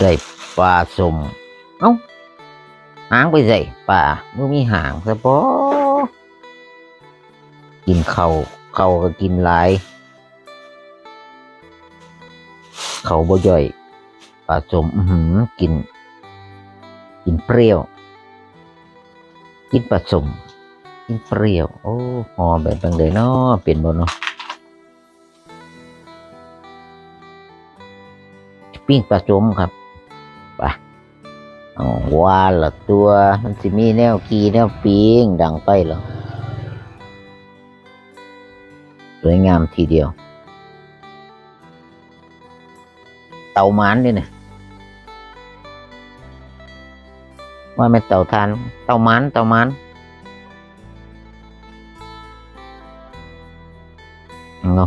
ใส่ปลาสมเอ้าหางไปใส่ปลาไม่มีหางซะปอกินเขาเขาก็กินหลาย เขาบ่ย่อยปลาสมอื้อหือกิน กินเปรี้ยว กินปลาสมกินเปรี้ยว โอ้หอแบบจังเลยเนาะเป็นบ่เนาะปิ้งปลาสมครับ ว่าละตัวมันสิมีแนวกีแนวปิงดังไปหรอสวยงามทีเดียว เต่ามานด้วยนะว่าไม่เต่าทาน เต่ามันเต่ามันเนา